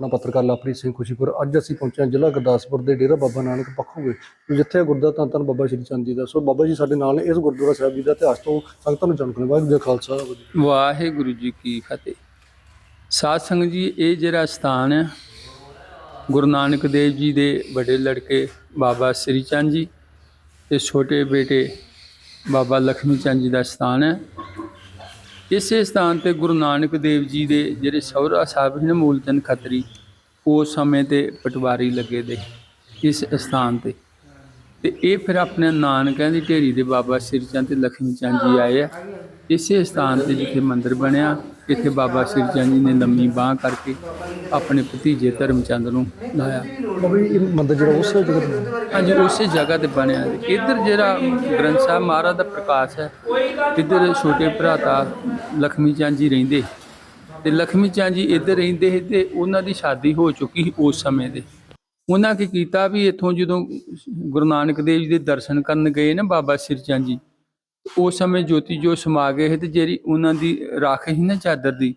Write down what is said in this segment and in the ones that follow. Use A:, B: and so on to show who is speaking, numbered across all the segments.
A: ਆਪਣਾ ਪੱਤਰਕਾਰ ਲਵਪ੍ਰੀਤ ਸਿੰਘ ਖੁਸ਼ੀਪੁਰ। ਅੱਜ ਅਸੀਂ ਪਹੁੰਚੇ ਹਾਂ ਜ਼ਿਲ੍ਹਾ ਗੁਰਦਾਸਪੁਰ ਦੇ ਡੇਰਾ ਬਾਬਾ ਨਾਨਕ ਪੱਖੋਗੇ ਜਿੱਥੇ ਗੁਰਦਾ ਧੰਨ ਧੰਨ ਬਾਬਾ ਸ਼੍ਰੀ ਚੰਦ ਜੀ ਦਾ। ਸੋ ਬਾਬਾ ਜੀ, ਸਾਡੇ ਨਾਲ ਨੇ ਇਸ ਗੁਰਦੁਆਰਾ ਸਾਹਿਬ ਜੀ ਦਾ ਇਤਿਹਾਸ ਤੋਂ ਸੰਗਤਾਂ ਨੂੰ ਜਾਣਕਾਰੀ। ਵਾਹਿਗੁਰੂ ਜੀ ਖਾਲਸਾ ਜੀ
B: ਵਾਹਿਗੁਰੂ ਜੀ ਕੀ ਫਤਿਹ। ਸਾਧ ਸੰਗਤ ਜੀ, ਇਹ ਜਿਹੜਾ ਸਥਾਨ ਹੈ, ਗੁਰੂ ਨਾਨਕ ਦੇਵ ਜੀ ਦੇ ਵੱਡੇ ਲੜਕੇ ਬਾਬਾ ਸ੍ਰੀ ਚੰਦ ਜੀ ਤੇ ਛੋਟੇ ਬੇਟੇ ਬਾਬਾ ਲਖਮੀ ਚੰਦ ਜੀ ਦਾ ਸਥਾਨ ਹੈ। ਇਸੇ ਸਥਾਨ ਤੇ ਗੁਰੂ ਨਾਨਕ ਦੇਵ ਜੀ ਦੇ ਜਿਹੜੇ ਸਹੁਰਾ ਸਾਹਿਬ ਨੇ ਮੂਲਚੰਦ ਖੱਤਰੀ ਉਸ ਸਮੇਂ ਤੇ ਪਟਵਾਰੀ ਲੱਗੇ ਦੇ ਇਸ ਸਥਾਨ ਤੇ। ਤੇ ਇਹ ਫਿਰ ਆਪਣੇ ਨਾਨਕਿਆਂ ਦੀ ਢੇਰੀ ਦੇ ਬਾਬਾ ਸ੍ਰੀ ਚੰਦ ਤੇ ਲਖਮੀ ਚੰਦ ਜੀ ਆਏ ਆ। ਇਸੇ ਸਥਾਨ ਤੇ ਜਿੱਥੇ ਮੰਦਿਰ ਬਣਿਆ ਇੱਥੇ ਬਾਬਾ ਸ੍ਰੀ ਚੰਦ ਜੀ ਨੇ ਲੰਮੀ ਬਾਹ ਕਰਕੇ ਆਪਣੇ ਭਤੀਜੇ ਧਰਮਚੰਦ ਨੂੰ ਲਾਇਆ।
A: ਬਾਬਾ ਜੀ ਇਹ ਮੰਦਿਰ ਜਿਹੜਾ ਉਸ ਜਗ੍ਹਾ ਤੇ।
B: ਹਾਂਜੀ ਉਸੇ ਜਗ੍ਹਾ ਤੇ ਬਣਿਆ। ਤੇ ਇੱਧਰ ਜਿਹੜਾ ਗ੍ਰੰਥ ਸਾਹਿਬ ਮਹਾਰਾਜ ਦਾ ਪ੍ਰਕਾਸ਼ ਹੈ ਇੱਧਰ ਛੋਟੇ ਭਰਾਤਾ ਲਖਮੀ ਚੰਦ ਜੀ ਰਹਿੰਦੇ। ਤੇ ਲਖਮੀ ਚੰਦ ਜੀ ਇੱਧਰ ਰਹਿੰਦੇ ਸੀ ਤੇ ਉਹਨਾਂ ਦੀ ਸ਼ਾਦੀ ਹੋ ਚੁੱਕੀ ਸੀ ਉਸ ਸਮੇਂ ਦੇ। ਉਹਨਾਂ ਕੀ ਕੀਤਾ ਵੀ ਇੱਥੋਂ ਜਦੋਂ ਗੁਰੂ ਨਾਨਕ ਦੇਵ ਜੀ ਦੇ ਦਰਸ਼ਨ ਕਰਨ ਗਏ ਨਾ ਬਾਬਾ ਸਿਰ ਚੰਦ ਜੀ ਉਸ ਸਮੇਂ ਜੋਤੀ ਜੋ ਸਮਾ ਗਏ ਸੀ ਤੇ ਜਿਹੜੀ ਉਹਨਾਂ ਦੀ ਰਾਖ ਸੀ ਨਾ ਚਾਦਰ ਦੀ,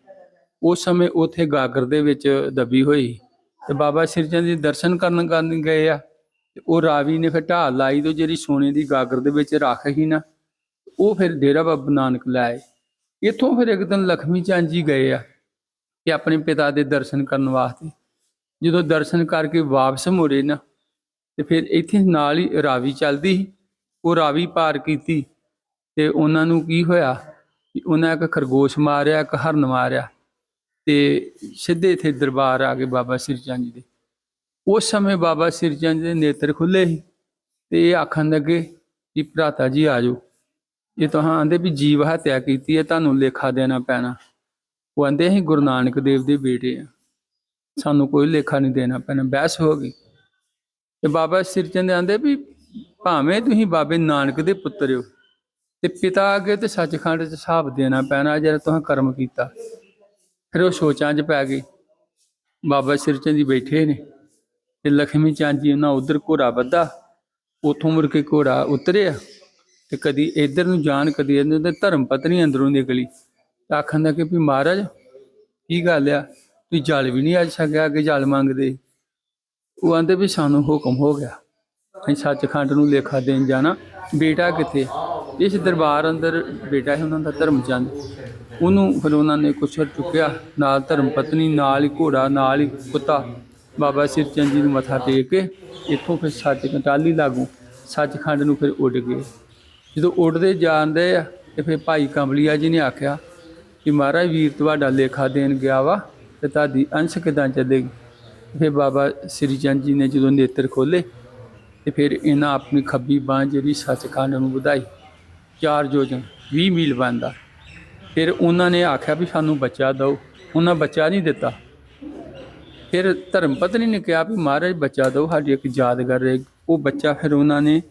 B: ਉਸ ਸਮੇਂ ਉਥੇ ਗਾਗਰ ਦੇ ਵਿੱਚ ਦਬੀ ਹੋਈ ਤੇ ਬਾਬਾ ਸਿਰ ਚੰਦ ਜੀ ਦਰਸ਼ਨ ਕਰਨ ਕਰਨ ਗਏ ਆ ਤੇ ਉਹ ਰਾਵੀ ਨੇ ਫਿਰ ਢਾਲ ਲਾਈ ਤੋਂ ਜਿਹੜੀ ਸੋਨੇ ਦੀ ਗਾਗਰ ਦੇ ਵਿੱਚ ਰਾਖ ਸੀ ਨਾ, ਉਹ ਫਿਰ ਡੇਰਾ ਬਾਬਾ ਨਾਨਕ ਲਾਏ ਇੱਥੋਂ ਫਿਰ ਇੱਕ ਦਿਨ ਲਖਮੀ ਚੰਦ ਜੀ ਗਏ ਆ ਕਿ ਆਪਣੇ ਪਿਤਾ ਦੇ ਦਰਸ਼ਨ ਕਰਨ ਵਾਸਤੇ। ਜਦੋਂ ਦਰਸ਼ਨ ਕਰਕੇ ਵਾਪਸ ਮੁੜੇ ਨਾ, ਤੇ ਫਿਰ ਇੱਥੇ ਨਾਲ ਹੀ ਰਾਵੀ ਚੱਲਦੀ ਸੀ। ਉਹ ਰਾਵੀ ਪਾਰ ਕੀਤੀ ਤੇ ਉਹਨਾਂ ਨੂੰ ਕੀ ਹੋਇਆ ਕਿ ਉਹਨਾਂ ਇੱਕ ਖਰਗੋਸ਼ ਮਾਰਿਆ, ਇੱਕ ਹਰਨ ਮਾਰਿਆ ਤੇ ਸਿੱਧੇ ਇੱਥੇ ਦਰਬਾਰ ਆ ਗਏ ਬਾਬਾ ਸ੍ਰੀ ਚੰਦ ਜੀ ਦੇ। ਉਸ ਸਮੇਂ ਬਾਬਾ ਸ੍ਰੀ ਚੰਦ ਦੇ ਨੇਤਰ ਖੁੱਲੇ ਸੀ ਤੇ ਇਹ ਆਖਣ ਲੱਗੇ ਕਿ ਭਰਾਤਾ ਜੀ ਆ ਜਾਓ। ਇਹ ਤਾਂ ਆਂਦੇ ਵੀ ਜੀਵ ਹੱਤਿਆ ਕੀਤੀ ਹੈ, ਤੁਹਾਨੂੰ ਲੇਖਾ ਦੇਣਾ ਪੈਣਾ। ਉਹ ਆਂਦੇ ਅਸੀਂ ਗੁਰੂ ਨਾਨਕ ਦੇਵ ਦੇ ਬੇਟੇ ਆ ਸਾਨੂੰ ਕੋਈ ਲੇਖਾ ਨਹੀਂ ਦੇਣਾ ਪੈਣਾ, ਬਹਿਸ ਹੋ ਗਈ। ਤੇ ਬਾਬਾ ਸ੍ਰੀ ਚੰਦ ਆਂਦੇ ਵੀ ਭਾਵੇਂ ਤੁਸੀਂ ਬਾਬੇ ਨਾਨਕ ਦੇ ਪੁੱਤਰ ਹੋ ਤੇ ਪਿਤਾ ਅੱਗੇ ਤੇ ਸੱਚਖੰਡ 'ਚ ਹਿਸਾਬ ਦੇਣਾ ਪੈਣਾ ਜਿਹੜਾ ਤੁਸੀਂ ਕਰਮ ਕੀਤਾ। ਫਿਰ ਉਹ ਸੋਚਾਂ 'ਚ ਪੈ ਗਏ ਬਾਬਾ ਸ੍ਰੀ ਚੰਦ ਜੀ ਬੈਠੇ ਨੇ ਤੇ ਲਖਮੀ ਚੰਦ ਜੀ ਉਹਨਾਂ ਉਧਰ ਘੋੜਾ ਵੱਧਾ। ਉਥੋਂ ਮੁੜ ਕੇ ਘੋੜਾ ਉਤਰਿਆ ਤੇ ਕਦੀ ਇੱਧਰ ਨੂੰ ਜਾਣ, ਕਦੀ ਇੱਧਰ ਤੇ ਧਰਮ ਪਤਨੀ ਅੰਦਰੋਂ ਨਿਕਲੀ। ਤਾਂ ਆਖਣ ਦਾ ਕਿ ਵੀ ਮਹਾਰਾਜ, ਕੀ ਗੱਲ ਆ? ਤੁਸੀਂ ਜਲ ਵੀ ਨਹੀਂ ਅੱਜ ਸਕਿਆ ਅੱਗੇ ਜਲ ਮੰਗਦੇ। ਉਹ ਆਂਦੇ ਵੀ ਸਾਨੂੰ ਹੁਕਮ ਹੋ ਗਿਆ। ਅਸੀਂ ਸੱਚਖੰਡ ਨੂੰ ਲੇਖਾ ਦੇਣ ਜਾਣਾ। ਬੇਟਾ ਕਿੱਥੇ? ਇਸ ਦਰਬਾਰ ਅੰਦਰ ਬੇਟਾ ਹੈ, ਉਹਨਾਂ ਦਾ ਧਰਮਚੰਦ। ਉਹਨੂੰ ਫਿਰ ਉਹਨਾਂ ਨੇ ਕੁਛਰ ਚੁੱਕਿਆ, ਨਾਲ ਧਰਮ ਪਤਨੀ ਨਾਲ ਹੀ ਘੋੜਾ, ਨਾਲ ਹੀ ਕੁੱਤਾ। ਬਾਬਾ ਸਿਰ ਚੰਦ ਜੀ ਨੂੰ ਮੱਥਾ ਟੇਕ ਕੇ ਇੱਥੋਂ ਫਿਰ ਸੱਚ ਕੰਟਾਲੀ ਲਾਗੂ, ਸੱਚਖੰਡ ਨੂੰ ਫਿਰ ਉੱਡ ਗਏ। ਜਦੋਂ ਉੱਡਦੇ ਜਾਂਦੇ ਆ, ਤੇ ਫਿਰ ਭਾਈ ਕੰਬਲੀਆ ਜੀ ਨੇ ਆਖਿਆ ਕਿ ਮਹਾਰਾਜ ਵੀਰ ਤੁਹਾਡਾ ਲੇਖਾ ਦੇਣ ਗਿਆ ਵਾ ਤੇ ਤੁਹਾਡੀ ਅੰਸ਼ ਕਿਦਾਂ ਚੱਲੇਗੀ? ਫਿਰ ਬਾਬਾ ਸ੍ਰੀ ਚੰਦ ਜੀ ਨੇ ਜਦੋਂ ਨੇਤਰ ਖੋਲੇ ਤੇ ਫਿਰ ਇਹਨਾਂ ਆਪਣੀ ਖੱਬੀ ਬਾਂਹ ਜਿਹੜੀ ਸੱਚਖੰਡ ਨੂੰ ਵਧਾਈ। ਚਾਰ ਯੋਜਨ 20 ਮੀਲ ਬੰਦਾ ਫਿਰ ਉਹਨਾਂ ਨੇ ਆਖਿਆ ਵੀ ਸਾਨੂੰ ਬੱਚਾ ਦਿਓ। ਉਹਨਾਂ ਬੱਚਾ ਨਹੀਂ ਦਿੱਤਾ। ਫਿਰ ਧਰਮ ਪਤਨੀ ਨੇ ਕਿਹਾ ਵੀ ਮਹਾਰਾਜ ਬੱਚਾ ਦਿਓ, ਸਾਡੀ ਇੱਕ ਯਾਦਗਾਰ ਰਹੇ ਉਹ ਬੱਚਾ ਫਿਰ ਉਹਨਾਂ ਨੇ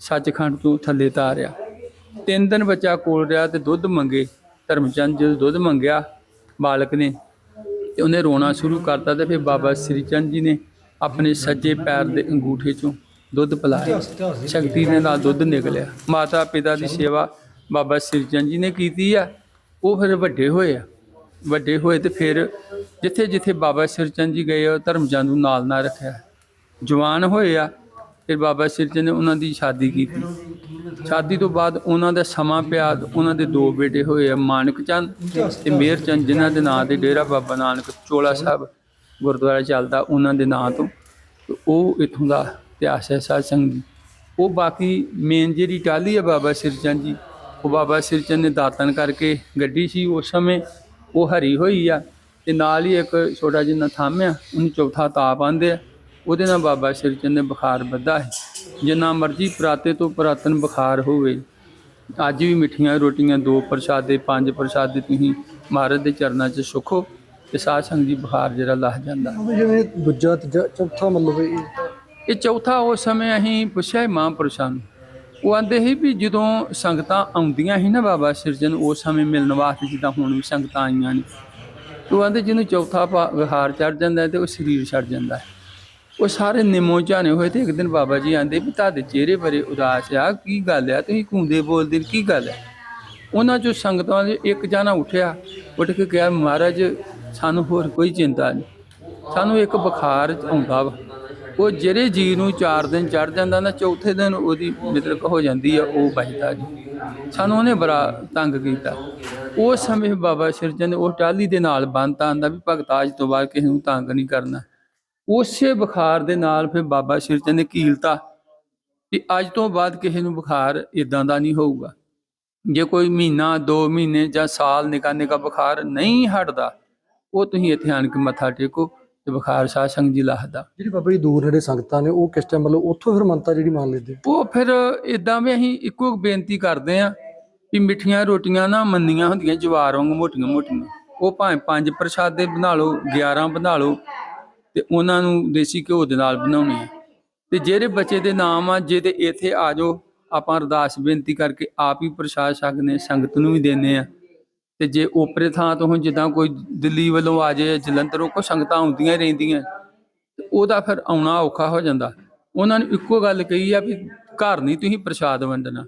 B: ਸੱਚਖੰਡ ਤੋਂ ਥੱਲੇ ਤਾਰਿਆ। ਤਿੰਨ ਦਿਨ ਬੱਚਾ ਕੋਲ ਰਿਹਾ ਤੇ ਦੁੱਧ ਮੰਗੇ। ਧਰਮਚੰਦ ਜਦੋਂ ਦੁੱਧ ਮੰਗਿਆ, ਬਾਲਕ ਨੇ ਤੇ ਉਹਨੇ ਰੋਣਾ ਸ਼ੁਰੂ ਕਰਤਾ ਤੇ ਫਿਰ ਬਾਬਾ ਸ੍ਰੀ ਚੰਦ ਜੀ ਨੇ ਆਪਣੇ ਸੱਜੇ ਪੈਰ ਦੇ ਅੰਗੂਠੇ ਚੋਂ ਦੁੱਧ ਪਿਲਾਇਆ। ਸ਼ਕਤੀ ਦੇ ਨਾਲ ਦੁੱਧ ਨਿਕਲਿਆ। ਮਾਤਾ ਪਿਤਾ ਦੀ ਸੇਵਾ ਬਾਬਾ ਸ੍ਰੀ ਚੰਦ ਜੀ ਨੇ ਕੀਤੀ ਆ। ਉਹ ਫਿਰ ਵੱਡੇ ਹੋਏ ਆ। ਵੱਡੇ ਹੋਏ ਤੇ ਫਿਰ ਜਿੱਥੇ ਜਿੱਥੇ ਬਾਬਾ ਸ੍ਰੀ ਚੰਦ ਜੀ ਗਏ ਉਹ ਧਰਮਚੰਦ ਨੂੰ ਨਾਲ ਨਾਲ ਰੱਖਿਆ। ਜਵਾਨ ਹੋਏ ਆ ਫਿਰ ਬਾਬਾ ਸ੍ਰੀ ਚੰਦ ਨੇ ਉਹਨਾਂ ਦੀ ਸ਼ਾਦੀ ਕੀਤੀ। ਸ਼ਾਦੀ ਤੋਂ ਬਾਅਦ ਉਹਨਾਂ ਦਾ ਸਮਾਂ ਪਿਆ ਉਹਨਾਂ ਦੇ ਦੋ ਬੇਟੇ ਹੋਏ ਆ ਮਾਨਕ ਚੰਦ ਤੇ ਮੇਹਰ ਚੰਦ ਜਿਨ੍ਹਾਂ ਦੇ ਨਾਂ ਤੇ ਡੇਰਾ ਬਾਬਾ ਨਾਨਕ ਚੋਲਾ ਸਾਹਿਬ ਗੁਰਦੁਆਰਾ ਚੱਲਦਾ ਉਹਨਾਂ ਦੇ ਨਾਂ ਤੇ ਉਹ ਇਥੋਂ ਦਾ ਇਤਿਹਾਸ ਹੈ ਸਾਧ ਸੰਗਤ ਜੀ ਉਹ ਬਾਕੀ ਮੇਨ ਜਿਹੜੀ ਟਾਲੀ ਹੈ ਬਾਬਾ ਸ੍ਰੀ ਚੰਦ ਜੀ, ਉਹ ਬਾਬਾ ਸ੍ਰੀ ਚੰਦ ਨੇ ਦਾਤਨ ਕਰਕੇ ਗੱਡੀ ਸੀ, ਉਸ ਸਮੇਂ ਉਹ ਹਰੀ ਹੋਈ ਆ ਤੇ ਨਾਲ ਹੀ ਇੱਕ ਛੋਟਾ ਜਿਹਾ ਥੰਮ ਆ, ਉਹਨੂੰ ਚੌਥਾ ਤਾਪ ਆਂਦੇ ਆ। ਉਹਦੇ ਨਾਲ ਬਾਬਾ ਸ੍ਰੀ ਚੰਦ ਨੇ ਬੁਖਾਰ ਵੱਧਾ ਹੈ ਜਿੰਨਾ ਮਰਜ਼ੀ ਪ੍ਰਾਤੇ ਤੋਂ ਪੁਰਾਤਨ ਬੁਖਾਰ ਹੋਵੇ, ਅੱਜ ਵੀ ਮਿੱਠੀਆਂ ਰੋਟੀਆਂ, ਦੋ ਪ੍ਰਸ਼ਾਦੇ, ਪੰਜ ਪ੍ਰਸ਼ਾਦੇ ਤੁਸੀਂ ਮਹਾਰਾਜ ਦੇ ਚਰਨਾਂ 'ਚ ਸੁਖੋ ਤੇ ਸਾਧ ਸੰਗਤ ਜੀ ਬੁਖਾਰ ਜਿਹੜਾ ਲੱਹ ਜਾਂਦਾ।
A: ਜਿਵੇਂ ਦੂਜਾ, ਤੀਜਾ, ਚੌਥਾ ਮਤਲਬ ਇਹ
B: ਇਹ ਚੌਥਾ ਉਸ ਸਮੇਂ ਅਸੀਂ ਪੁੱਛਿਆ ਸੀ ਮਹਾਂਪੁਰਸ਼ਾਂ ਨੂੰ। ਉਹ ਆਂਦੇ ਸੀ ਵੀ ਜਦੋਂ ਸੰਗਤਾਂ ਆਉਂਦੀਆਂ ਸੀ ਨਾ ਬਾਬਾ ਸਿਰਜਨ ਉਸ ਸਮੇਂ ਮਿਲਣ ਵਾਸਤੇ ਜਿੱਦਾਂ ਹੁਣ ਵੀ ਸੰਗਤਾਂ ਆਈਆਂ ਨੇ। ਉਹ ਆਂਦੇ ਜਿਹਨੂੰ ਚੌਥਾ ਭਾ- ਵਿਹਾਰ ਚੜ ਜਾਂਦਾ ਹੈ ਤੇ ਉਹ ਸਰੀਰ ਛੱਡ ਜਾਂਦਾ। ਹੈ ਉਹ ਸਾਰੇ ਨਿਮੋ ਝਾਨੇ ਹੋਏ ਤੇ ਇੱਕ ਦਿਨ ਬਾਬਾ ਜੀ ਆਂਦੇ ਵੀ ਤੁਹਾਡੇ ਚਿਹਰੇ ਬੜੇ ਉਦਾਸ ਆ, ਕੀ ਗੱਲ ਆ? ਤੁਸੀਂ ਘੁੰਦੇ ਬੋਲਦੇ ਕੀ ਗੱਲ ਹੈ ਉਹਨਾਂ ਚੋਂ ਸੰਗਤਾਂ ਦੇ ਇੱਕ ਜਾਣਾ ਉੱਠਿਆ, ਉੱਠ ਕੇ ਕਿਹਾ, ਮਹਾਰਾਜ, ਸਾਨੂੰ ਹੋਰ ਕੋਈ ਚਿੰਤਾ ਨਹੀਂ ਸਾਨੂੰ ਇੱਕ ਬੁਖਾਰ ਆਉਂਦਾ ਵਾ। ਉਹ ਜਿਹੜੇ ਜੀ ਨੂੰ 4 ਦਿਨ ਚੜ ਜਾਂਦਾ ਨਾ, ਚੌਥੇ ਦਿਨ ਉਹਦੀ ਮਤਲਬ ਹੋ ਜਾਂਦੀ ਆ, ਉਹ ਬਚਦਾ ਜੀ। ਸਾਨੂੰ ਉਹਨੇ ਬੜਾ ਤੰਗ ਕੀਤਾ। ਉਸ ਸਮੇਂ ਬਾਬਾ ਸਿਰਜਨ ਨੇ ਉਹ ਟਾਲੀ ਦੇ ਨਾਲ ਬੰਨਤਾ ਆਂਦਾ ਵੀ ਭਗਤ ਅੱਜ ਤੋਂ ਬਾਅਦ ਕਿਸੇ ਨੂੰ ਤੰਗ ਨਹੀਂ ਕਰਨਾ। ਉਸੇ ਬੁਖਾਰ ਦੇ ਨਾਲ ਫਿਰ ਬਾਬਾ ਸਿਰਜਨ ਨੇ ਕੀਲਤਾ ਕਿ ਅੱਜ ਤੋਂ ਬਾਅਦ ਕਿਸੇ ਨੂੰ ਬੁਖਾਰ ਇਦਾਂ ਦਾ ਨਹੀਂ ਹੋਊਗਾ। ਜੇ ਕੋਈ ਮਹੀਨਾ 2 ਮਹੀਨੇ ਜਾਂ ਸਾਲ ਨਿਕਾ ਨਿਕਾ ਬੁਖਾਰ ਨਹੀਂ ਹਟਦਾ, ਉਹ ਤੁਸੀਂ ਇੱਥੇ ਆਣ ਕੇ ਮੱਥਾ ਟੇਕੋ। ਤੇ ਬੁਖਾਰ ਸਾਧ ਸੰਗ ਜੀ ਲਾਹਦਾ
A: ਜਿਹੜੀ ਬਾਬਾ ਜੀ ਦੂਰ ਨੇੜੇ ਸੰਗਤਾਂ ਨੇ ਉਹ ਕਿਸ ਟਾਈਮ ਮਤਲਬ ਉੱਥੋਂ ਫਿਰ ਮੰਨਤਾ ਜਿਹੜੀ ਮੰਨ ਲੈਂਦੇ
B: ਉਹ ਫਿਰ ਇਦਾਂ ਵੀ ਅਸੀਂ ਇੱਕੋ ਬੇਨਤੀ ਕਰਦੇ ਆਂ ਵੀ ਮਿੱਠੀਆਂ ਰੋਟੀਆਂ ਨਾ ਮੰਨੀਆਂ ਹੁੰਦੀਆਂ ਜਵਾਰ ਵਾਂਗ ਮੋਟੀਆਂ ਮੋਟੀਆਂ। ਉਹ ਭਾਵੇਂ ਪੰਜ ਪ੍ਰਸ਼ਾਦੇ ਬਣਾ ਲਓ 11 ਬਣਾ ਲਓ ਤੇ ਉਹਨਾਂ ਨੂੰ ਦੇਸੀ ਘਿਓ ਦੇ ਨਾਲ ਬਣਾਉਣੇ ਆ। ਤੇ ਜਿਹੜੇ ਬੱਚੇ ਦੇ ਨਾਮ ਆ ਜੇ ਤੇ ਇੱਥੇ ਆ ਜਾਓ ਆਪਾਂ ਅਰਦਾਸ ਬੇਨਤੀ ਕਰਕੇ ਆਪ ਹੀ ਪ੍ਰਸ਼ਾਦ ਛਕਨੇ ਸੰਗਤ ਨੂੰ ਵੀ ਦੇਣੇ ਆ ਤੇ ਜੇ ਓਪਰੇ ਥਾਂ ਤੋਂ ਹੁਣ ਜਿੱਦਾਂ ਕੋਈ ਦਿੱਲੀ ਵੱਲੋਂ ਆ ਜਾਏ ਜਲੰਧਰੋਂ ਕੋ ਸੰਗਤਾਂ ਆਉਂਦੀਆਂ ਹੀ ਰਹਿੰਦੀਆਂ। ਤੇ ਉਹਦਾ ਫਿਰ ਆਉਣਾ ਔਖਾ ਹੋ ਜਾਂਦਾ। ਉਹਨਾਂ ਨੇ ਇੱਕੋ ਗੱਲ ਕਹੀ ਆ ਵੀ ਘਰ ਨਹੀਂ ਤੁਸੀਂ ਪ੍ਰਸ਼ਾਦ ਵੰਡਣਾ।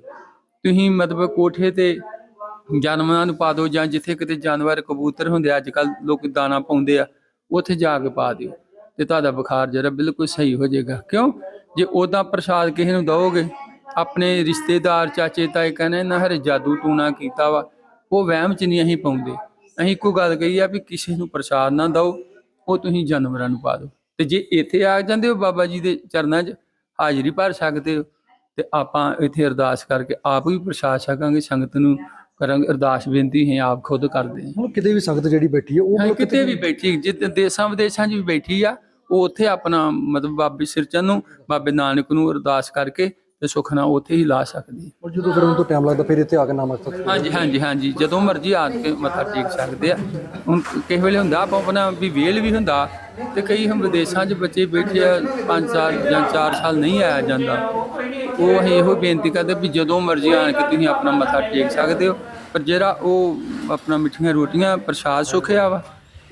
B: ਤੁਸੀਂ ਮਤਲਬ ਕੋਠੇ ਤੇ ਜਾਨਵਰਾਂ ਨੂੰ ਪਾ ਦਿਓ ਜਾਂ ਜਿੱਥੇ ਕਿਤੇ ਜਾਨਵਰ ਕਬੂਤਰ ਹੁੰਦੇ ਆ, ਅੱਜ ਕੱਲ ਲੋਕ ਦਾਣਾ ਪਾਉਂਦੇ ਆ ਉੱਥੇ ਜਾ ਕੇ ਪਾ ਦਿਓ। ਤੇ ਤੁਹਾਡਾ ਬੁਖਾਰ ਜਿਹੜਾ ਬਿਲਕੁਲ ਸਹੀ ਹੋ ਜਾਏਗਾ। ਕਿਉਂ? ਜੇ ਉਹਦਾ ਪ੍ਰਸ਼ਾਦ ਕਿਸੇ ਨੂੰ ਦਓਗੇ ਆਪਣੇ ਰਿਸ਼ਤੇਦਾਰ ਚਾਚੇ ਤਾਏ ਕਹਿੰਦੇ ਨਾ ਹਰੇ ਜਾਦੂ ਟੂਣਾ ਕੀਤਾ ਵਾ। ਉਹ ਵਹਿਮ ਚ ਨਹੀਂ ਅਸੀਂ ਪਾਉਂਦੇ। ਅਸੀਂ ਇੱਕੋ ਗੱਲ ਕਹੀ ਆ ਵੀ ਕਿਸੇ ਨੂੰ ਪ੍ਰਸ਼ਾਦ ਨਾ ਦਿਓ ਉਹ ਤੁਸੀਂ ਜਾਨਵਰਾਂ ਨੂੰ ਪਾ ਦਿਓ। ਤੇ ਜੇ ਇੱਥੇ ਆ ਜਾਂਦੇ ਹੋ ਬਾਬਾ ਜੀ ਦੇ ਚਰਨਾਂ 'ਚ ਹਾਜ਼ਰੀ ਭਰ ਸਕਦੇ ਹੋ। ਤੇ ਆਪਾਂ ਇੱਥੇ ਅਰਦਾਸ ਕਰਕੇ ਆਪ ਵੀ ਪ੍ਰਸ਼ਾਦ ਛਕਾਂਗੇ ਸੰਗਤ ਨੂੰ ਕਰਾਂਗੇ। ਅਰਦਾਸ ਬੇਨਤੀ ਹੈ ਆਪ ਖੁਦ ਕਰਦੇ ਹਾਂ।
A: ਹੁਣ ਕਿਤੇ ਵੀ ਸੰਗਤ ਜਿਹੜੀ ਬੈਠੀ ਹੈ ਉਹ
B: ਕਿਤੇ ਵੀ ਬੈਠੀ ਜਿੱਥੇ ਦੇਸਾਂ ਵਿਦੇਸ਼ਾਂ 'ਚ ਵੀ ਬੈਠੀ ਆ ਉਹ ਉੱਥੇ ਆਪਣਾ ਮਤਲਬ ਬਾਬੇ ਸਿਰਚਨ ਨੂੰ ਬਾਬੇ ਨਾਨਕ ਨੂੰ ਅਰਦਾਸ ਕਰਕੇ ਤੇ ਸੁਖਨਾ ਉੱਥੇ ਹੀ ਲਾ ਸਕਦੀ।
A: ਔਰ ਜਦੋਂ ਫਿਰ ਉਹਨਾਂ ਤੋਂ ਟਾਈਮ ਲੱਗਦਾ ਫਿਰ ਇੱਥੇ ਆ ਕੇ ਨਮਸਤਕ
B: ਹਾਂਜੀ ਹਾਂਜੀ ਹਾਂਜੀ। ਜਦੋਂ ਮਰਜ਼ੀ ਆ ਕੇ ਮੱਥਾ ਟੇਕ ਸਕਦੇ ਆ। ਹੁਣ ਕਿਸੇ ਵੇਲੇ ਹੁੰਦਾ ਆਪਾਂ ਆਪਣਾ ਵੀ ਵੇਲ ਵੀ ਹੁੰਦਾ ਤੇ ਕਈ ਹਮ ਵਿਦੇਸ਼ਾਂ 'ਚ ਬੱਚੇ ਬੈਠੇ ਆ 5 ਸਾਲ ਜਾਂ 4 ਸਾਲ ਨਹੀਂ ਆਇਆ ਜਾਂਦਾ। ਉਹ ਅਸੀਂ ਇਹੋ ਬੇਨਤੀ ਕਰਦੇ ਵੀ ਜਦੋਂ ਮਰਜ਼ੀ ਆਣ ਕੇ ਤੁਸੀਂ ਆਪਣਾ ਮੱਥਾ ਟੇਕ ਸਕਦੇ ਹੋ। ਪਰ ਜਿਹੜਾ ਉਹ ਆਪਣਾ ਮਿੱਠੀਆਂ ਰੋਟੀਆਂ ਪ੍ਰਸ਼ਾਦ ਸੁਖਿਆ ਵਾ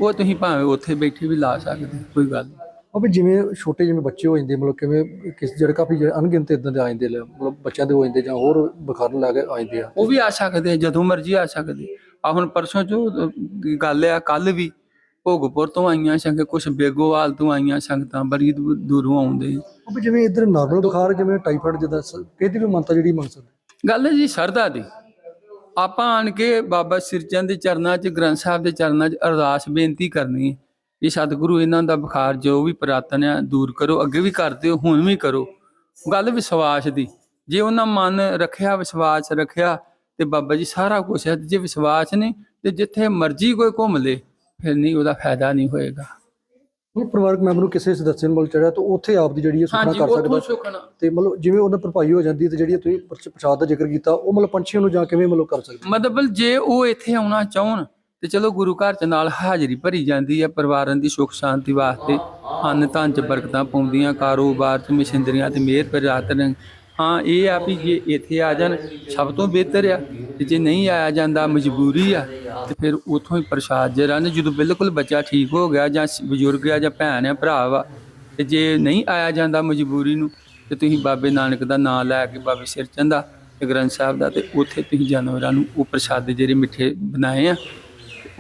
B: ਉਹ ਤੁਸੀਂ ਭਾਵੇਂ ਉੱਥੇ ਬੈਠੇ ਵੀ ਲਾ ਸਕਦੇ ਕੋਈ ਗੱਲ ਨਹੀਂ।
A: ਉਹ ਵੀ ਜਿਵੇਂ ਛੋਟੇ ਜਿਵੇਂ ਬੱਚੇ ਹੋ ਜਾਂਦੇ ਮਤਲਬ ਕਿਵੇਂ ਕਿਸ ਜਿਹੜੇ ਕਾਫੀ ਜਿਹੜੇ ਅਣਗਿਣਤ ਇਦਾਂ ਦੇ ਆ ਜਾਂਦੇ ਲੈ ਮਤਲਬ ਬੱਚਿਆਂ ਦੇ ਹੋ ਜਾਂਦੇ ਜਾਂ ਹੋਰ ਬੁਖਾਰ ਲੈ ਕੇ ਆ ਜਾਂਦੇ ਆ।
B: ਉਹ ਵੀ ਆ ਸਕਦੇ ਆ, ਜਦੋਂ ਮਰਜ਼ੀ ਆ ਸਕਦੇ। ਆ ਹੁਣ ਪਰਸੋਂ ਜੋ ਅਹ, ਗੱਲ ਆ ਕੱਲ ਵੀ ਭੋਗਪੁਰ ਤੋਂ ਆਈਆਂ ਸੰਗਤ ਕੁਝ ਬੇਗੋਵਾਲ ਤੋਂ ਆਈਆਂ ਸੰਗਤਾਂ ਬੜੀ ਦੂ- ਦੂਰੋਂ ਆਉਂਦੇ।
A: ਉਹ ਵੀ ਜਿਵੇਂ ਇਧਰ ਨਾਰਮਲ ਬੁਖਾਰ ਜਿਵੇਂ ਟਾਈਫਾਇਡ ਜਿੱਦਾਂ ਸ- ਕਿਹਦੀ ਵੀ ਮੰਨਤਾ ਜਿਹੜੀ ਮੰਨ ਸਕਦੇ?
B: ਗੱਲ ਹੈ ਜੀ ਸ਼ਰਧਾ ਦੀ। ਆਪਾਂ ਆਣ ਕੇ ਬਾਬਾ ਸਿਰਚੰਦ ਦੇ ਚਰਨਾਂ 'ਚ ਗ੍ਰੰਥ ਸਾਹਿਬ ਦੇ ਚਰਨਾਂ 'ਚ ਅਰਦਾਸ ਬੇਨਤੀ ਕਰਨੀ ਹੈ। ਇਹ ਸਤਿਗੁਰੂ ਇਹਨਾਂ ਦਾ ਬੁਖਾਰ ਜੋ ਵੀ ਪ੍ਰਾਤਨ ਆ ਦੂਰ ਕਰੋ ਅੱਗੇ ਵੀ ਕਰਦੇ ਹੋ ਹੁਣ ਵੀ ਕਰੋ। ਗੱਲ ਵਿਸ਼ਵਾਸ ਦੀ ਜੇ ਉਹਨਾਂ ਮਨ ਰੱਖਿਆ ਵਿਸ਼ਵਾਸ ਰੱਖਿਆ ਤੇ ਬਾਬਾ ਜੀ ਸਾਰਾ ਕੁਝ ਹੈ ਜੇ ਵਿਸ਼ਵਾਸ ਨਹੀਂ ਤੇ ਜਿੱਥੇ ਮਰਜ਼ੀ ਕੋਈ ਘੁੰਮ ਲੇ ਫਿਰ ਨਹੀਂ ਉਹਦਾ ਫਾਇਦਾ ਨਹੀਂ ਹੋਏਗਾ।
A: ਹੁਣ ਪਰਿਵਾਰਕ ਮੈਂਬਰ ਨੂੰ ਕਿਸੇ ਸਦੱਸਿਆ ਨੂੰ ਬਲ ਚੜਿਆ ਤਾਂ ਉੱਥੇ ਆਪ ਦੀ ਜਿਹੜੀ ਹੈ ਸੁਖਣਾ ਕਰ ਸਕਦਾ। ਤੇ ਮਤਲਬ ਜਿਵੇਂ ਉਹਨਾਂ ਭਰਪਾਈ ਹੋ ਜਾਂਦੀ ਤੇ ਜਿਹੜੀ ਤੁਸੀਂ ਪ੍ਰਸ਼- ਪ੍ਰਸ਼ਾਦ ਦਾ ਜ਼ਿਕਰ ਕੀਤਾ ਉਹ ਮਤਲਬ ਪੰਛੀਆਂ ਨੂੰ ਜਾਂ ਕਿਵੇਂ ਮਤਲਬ ਕਰ ਸਕਦੇ?
B: ਮਤਲਬ ਜੇ ਉਹ ਇੱਥੇ ਆਉਣਾ ਚਾਹਣ ਤੇ ਚਲੋ ਗੁਰੂ ਘਰ ਚ ਨਾਲ ਹਾਜ਼ਰੀ ਭਰੀ ਜਾਂਦੀ ਹੈ ਪਰਿਵਾਰਾਂ ਦੀ ਸੁੱਖ ਸ਼ਾਂਤੀ ਵਾਸਤੇ। ਅੰਨ ਧਨ ਚ ਬਰਕਤਾਂ ਪਾਉਂਦੀਆਂ, ਕਾਰੋਬਾਰ ਚ ਮਸ਼ੀਨਰੀਆਂ ਤੇ ਮਿਹਰ ਪ੍ਰਾਪਤ ਹਾਂ, ਇਹ ਆ ਵੀ ਜੇ ਇੱਥੇ ਆ ਜਾਣ, ਸਭ ਤੋਂ ਬਿਹਤਰ ਆ। ਤੇ ਜੇ ਨਹੀਂ ਆਇਆ ਜਾਂਦਾ, ਮਜਬੂਰੀ ਆ। ਤੇ ਫਿਰ ਉਥੋਂ ਹੀ ਪ੍ਰਸ਼ਾਦ ਜਿਹੜਾ ਨੇ ਜਦੋਂ ਬਿਲਕੁਲ ਬੱਚਾ ਠੀਕ ਹੋ ਗਿਆ ਜਾਂ ਬਜ਼ੁਰਗ ਆ ਜਾਂ ਭੈਣ ਆ, ਭਰਾ ਵਾ, ਤੇ ਜੇ ਨਹੀਂ ਆਇਆ ਜਾਂਦਾ ਮਜਬੂਰੀ ਨੂੰ, ਤੇ ਤੁਸੀਂ ਬਾਬੇ ਨਾਨਕ ਦਾ ਨਾਮ ਲੈ ਕੇ ਬਾਬੇ ਸਿਰਚੰਦ ਦਾ ਗ੍ਰੰਥ ਸਾਹਿਬ ਦਾ ਤੇ ਉੱਥੇ ਤੁਸੀਂ ਜਾਨਵਰਾਂ ਨੂੰ ਉਹ ਪ੍ਰਸ਼ਾਦ ਜਿਹੜੇ ਮਿੱਠੇ ਬਣਾਏ ਆ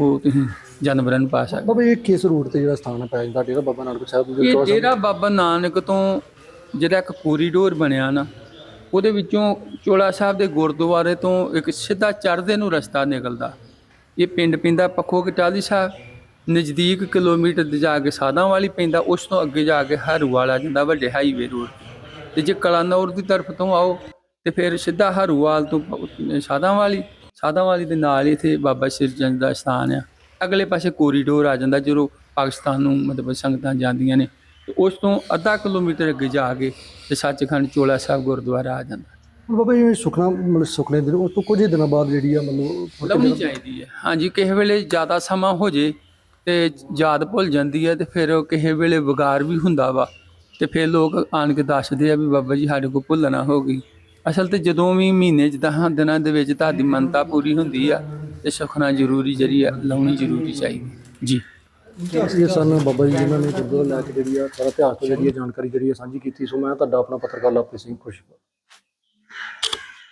B: ਉਹ ਤੁਸੀਂ ਜਾਨਵਰਾਂ ਨੂੰ ਪਾ ਸਕਦੇ
A: ਬਾਬਾ ਇਹ ਕਿਸ ਰੂਟ ਤੇ ਜਿਹੜਾ ਸਥਾਨ ਪੈ ਜਾਂਦਾ? ਡੇਰਾ ਬਾਬਾ ਨਾਨਕ ਸਾਹਿਬ ਦੇ
B: ਇਹ ਡੇਰਾ ਬਾਬਾ ਨਾਨਕ ਤੋਂ ਜਿਹੜਾ ਇੱਕ ਕੋਰੀਡੋਰ ਬਣਿਆ ਨਾ ਉਹਦੇ ਵਿੱਚੋਂ ਚੋਲਾ ਸਾਹਿਬ ਦੇ ਗੁਰਦੁਆਰੇ ਤੋਂ ਇੱਕ ਸਿੱਧਾ ਚੜ੍ਹਦੇ ਨੂੰ ਰਸਤਾ ਨਿਕਲਦਾ। ਇਹ ਪਿੰਡ ਪਿੰਦਾ ਪੱਖੋ ਕਟਾਲੀ ਸਾਹਿਬ ਨਜ਼ਦੀਕ ਕਿਲੋਮੀਟਰ ਤੇ ਜਾ ਕੇ ਸਾਧਾਂ ਵਾਲੀ ਪੈਂਦਾ ਉਸ ਤੋਂ ਅੱਗੇ ਜਾ ਕੇ ਹਰੂਵਾਲ ਆ ਜਾਂਦਾ ਵੱਡੇ ਹਾਈਵੇ ਰੋਡ ਤੇ। ਜੇ ਕਲਾਨੌਰ ਦੀ ਤਰਫ ਤੋਂ ਆਓ ਤੇ ਫਿਰ ਸਿੱਧਾ ਹਰੂਵਾਲ ਤੋਂ ਪ- ਸਾਧਾਂ ਵਾਲੀ ਸਾਧਾਂ ਵਾਲੀ ਦੇ ਨਾਲ ਹੀ ਇੱਥੇ ਬਾਬਾ ਸਿਰਜੰਦ ਦਾ ਸਥਾਨ ਆ। ਅਗਲੇ ਪਾਸੇ ਕੋਰੀਡੋਰ ਆ ਜਾਂਦਾ ਜਦੋਂ ਪਾਕਿਸਤਾਨ ਨੂੰ ਮਤਲਬ ਸੰਗਤਾਂ ਜਾਂਦੀਆਂ ਨੇ। ਤੇ ਉਸ ਤੋਂ ਅੱਧਾ ਕਿਲੋਮੀਟਰ ਅੱਗੇ ਜਾ ਕੇ ਤੇ ਸੱਚਖੰਡ ਚੋਲਾ ਸਾਹਿਬ ਗੁਰਦੁਆਰਾ ਆ ਜਾਂਦਾ।
A: ਹੁਣ ਬਾਬਾ ਜਿਵੇਂ ਸੁਖਣਾ ਮਤਲਬ ਸੁਖਨੇ ਦਿਨ ਉਸ ਤੋਂ ਕੁਝ ਦਿਨਾਂ ਬਾਅਦ ਜਿਹੜੀ ਆ ਮਤਲਬ
B: ਲੱਭਣੀ ਚਾਹੀਦੀ ਹੈ ਹਾਂਜੀ ਕਿਸੇ ਵੇਲੇ ਜ਼ਿਆਦਾ ਸਮਾਂ ਹੋ ਜੇ ਤੇ ਯਾਦ ਭੁੱਲ ਜਾਂਦੀ ਹੈ ਤੇ ਫਿਰ ਉਹ ਕਿਸੇ ਵੇਲੇ ਵਿਗਾਰ ਵੀ ਹੁੰਦਾ ਵਾ। ਤੇ ਫਿਰ ਲੋਕ ਆਣ ਕੇ ਦੱਸਦੇ ਆ ਵੀ ਬਾਬਾ ਜੀ ਸਾਡੇ ਕੋਲ ਭੁੱਲਣਾ ਹੋ ਗਈ। ਅਸਲ ਤੇ ਜਦੋਂ ਵੀ ਮਹੀਨੇ ਚ ਦਸਾਂ ਦਿਨਾਂ ਦੇ ਵਿੱਚ ਤੁਹਾਡੀ ਮੰਨਤਾ ਪੂਰੀ ਹੁੰਦੀ ਆ, ਤੇ ਸੁਖਣਾ ਜ਼ਰੂਰੀ ਜਰੀ ਆ, ਲਾਉਣੀ ਜ਼ਰੂਰੀ ਚਾਹੀਦੀ। ਜੀ।
A: ਇਹ ਸਨ ਬਾਬਾ ਜੀ ਜਿਨ੍ਹਾਂ ਨੇ ਗੁਰਦੁਆਰਾ ਲੈ ਕੇ ਜਿਹੜੀ ਆ, ਸਾਰਾ ਇਤਿਹਾਸ ਤੋਂ ਜਿਹੜੀ ਆ, ਜਾਣਕਾਰੀ ਜਿਹੜੀ ਆ ਸਾਂਝੀ ਕੀਤੀ, ਸੋ ਮੈਂ ਤੁਹਾਡਾ ਆਪਣਾ ਪੱਤਰਕਾਰ ਲਵਪ੍ਰੀਤ ਸਿੰਘ ਖੁਸ਼ਪੁਰ